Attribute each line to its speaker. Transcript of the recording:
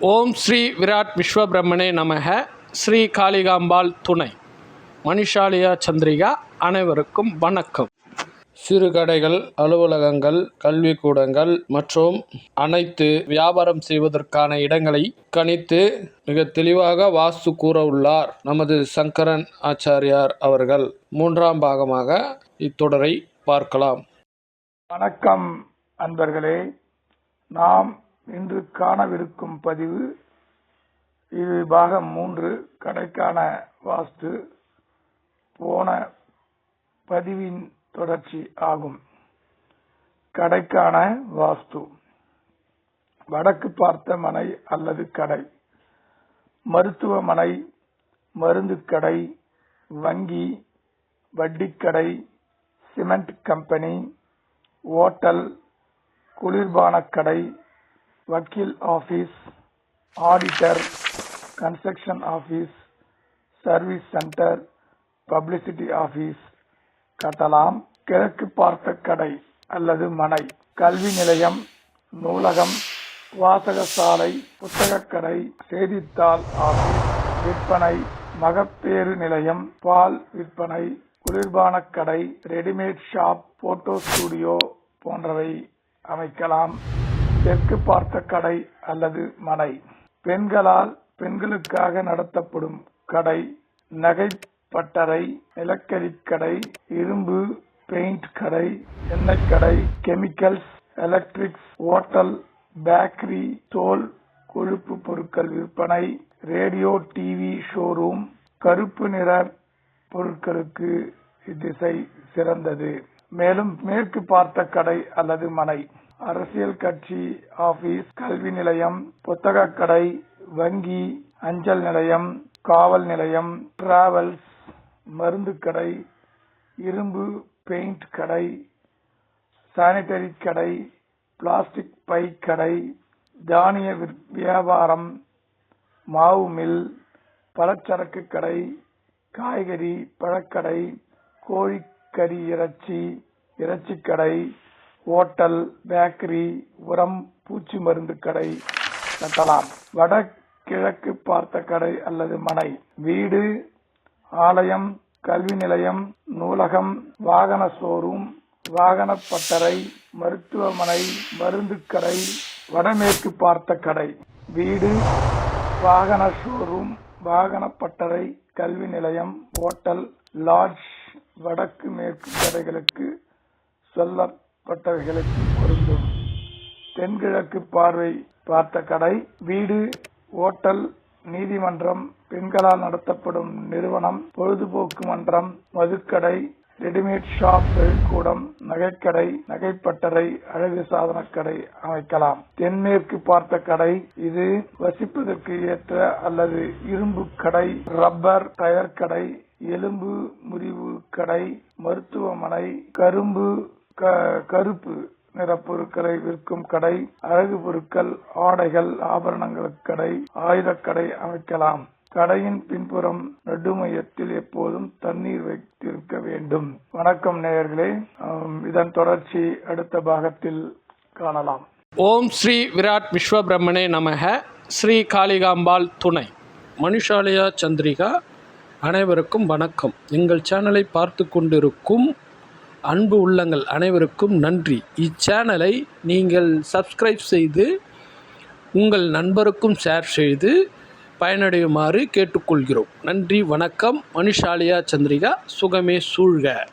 Speaker 1: ஓம் ஸ்ரீ விராட் விஸ்வபிரம்மணே நமக. ஸ்ரீ காளிகாம்பாள் துணை. மணிஷாலியா சந்திரிகா அனைவருக்கும் வணக்கம். சிறு கடைகள் அலுவலகங்கள் கல்விக்கூடங்கள் மற்றும் அனைத்து வியாபாரம் செய்வதற்கான இடங்களை கணித்து மிக தெளிவாக வாஸ்து கூற உள்ளார் நமது சங்கரன் ஆச்சாரியார் அவர்கள். மூன்றாம் பாகமாக இத்தொடரை பார்க்கலாம்.
Speaker 2: வணக்கம் அன்பர்களே. நாம் இன்று காணவிருக்கும் பதிவு இது பாகம் மூன்று கடைக்கான வாஸ்து. போன பதிவின் தொடர்ச்சி ஆகும். கடைக்கான வாஸ்து. வடக்கு பார்த்த மனை அல்லது கடை. மருத்துவமனை மருந்து கடை வங்கி வட்டிக்கடை சிமெண்ட் கம்பெனி ஓட்டல் குளிர்பான கடை வக்கீல் office auditor construction office service center publicity office கட்டலாம் கிழக்கு பார்த்த கடை அல்லது மனை கல்வி நிலையம் நூலகம் வாசகசாலை புத்தகக் கடை செய்தித்தாள் ஆபீஸ் விற்பனை மகப்பேறு நிலையம் பால் விற்பனை குளிர்பானக் கடை ரெடிமேட் ஷாப் போட்டோ ஸ்டுடியோ போன்றவை அமைக்கலாம். தெற்கு பார்த்த கடை அல்லது மனை. பெண்களால் பெண்களுக்காக நடத்தப்படும் கடை நகை பட்டறை நிலக்கரி கடை இரும்பு பெயிண்ட் கடை எண்ணெய் கடை கெமிக்கல்ஸ் எலக்ட்ரிக்ஸ் ஓட்டல் பேக்கரி தோல் கொழுப்பு பொருட்கள் விற்பனை ரேடியோ டிவி ஷோரூம் கருப்பு நிற பொருட்களுக்கு இத்திசை சிறந்தது. மேலும் மேற்கு பார்த்த கடை அல்லது மனை. அரசியல் கட்சி ஆபீஸ் கல்வி நிலையம் புத்தக கடை வங்கி அஞ்சல் நிலையம் காவல் நிலையம் டிராவல்ஸ் மருந்து கடை இரும்பு பெயிண்ட் கடை சானிட்டரி கடை பிளாஸ்டிக் பை கடை தானிய வியாபாரம் மாவு மில் பலச்சரக்கு கடை காய்கறி பழக்கடை கோழிக்கறி இறைச்சி இறைச்சிக் கடை ஓட்டல் பேக்கரி உரம் பூச்சி மருந்து கடை கட்டலாம். வடகிழக்கு பார்த்த கடை அல்லது மனை. வீடு ஆலயம் கல்வி நிலையம் நூலகம் வாகன ஷோரூம் வாகன பட்டறை மருத்துவமனை மருந்து கடை வடமேற்கு பார்த்த கடை. வீடு வாகன ஷோரூம் வாகன பட்டறை கல்வி நிலையம் ஓட்டல் லாட்ஜ் வடக்கு மேற்கு கடைகளுக்கு பட்டவைகளுக்கு பொருந்தும். தென்கிழக்கு பார்வை பார்த்த கடை வீடு ஓட்டல் நீதிமன்றம் பெண்களால் நடத்தப்படும் நிறுவனம் பொழுதுபோக்கு மன்றம் மதுக்கடை ரெடிமேட் ஷாப் தொழிற்கூடம் நகைக்கடை நகைப்பட்டறை அழகு சாதனக் கடை அமைக்கலாம். தென்மேற்கு பார்த்த கடை இது வசிப்பதற்கு ஏற்ற அல்லது இரும்பு கடை ரப்பர் டயர் கடை எலும்பு முறிவு கடை மருத்துவமனை கரும்பு கருப்பு நிற பொருட்களை விற்கும் கடை அழகு பொருட்கள் ஆடைகள் ஆபரணங்களுக்கு கடை ஆயுதக்கடை அமைக்கலாம். கடையின் பின்புறம் நடுமையத்தில் எப்போதும் தண்ணீர் வைத்திருக்க வேண்டும். வணக்கம் நேயர்களே. இதன் தொடர்ச்சி அடுத்த பாகத்தில் காணலாம்.
Speaker 1: ஓம் ஸ்ரீ விராட் விஸ்வபிரம்மணே நமக. ஸ்ரீ காளிகாம்பாள் துணை. மனுஷாலயா சந்திரிகா அனைவருக்கும் வணக்கம். எங்கள் சேனலை பார்த்து கொண்டிருக்கும் அன்பு உள்ளங்கள் அனைவருக்கும் நன்றி. இச்சேனலை நீங்கள் சப்ஸ்கிரைப் செய்து உங்கள் நண்பருக்கும் ஷேர் செய்து பயனடையுமாறு கேட்டுக்கொள்கிறோம். நன்றி வணக்கம். மனுஷாலியா சந்திரிகா சுகமே சூழ்க.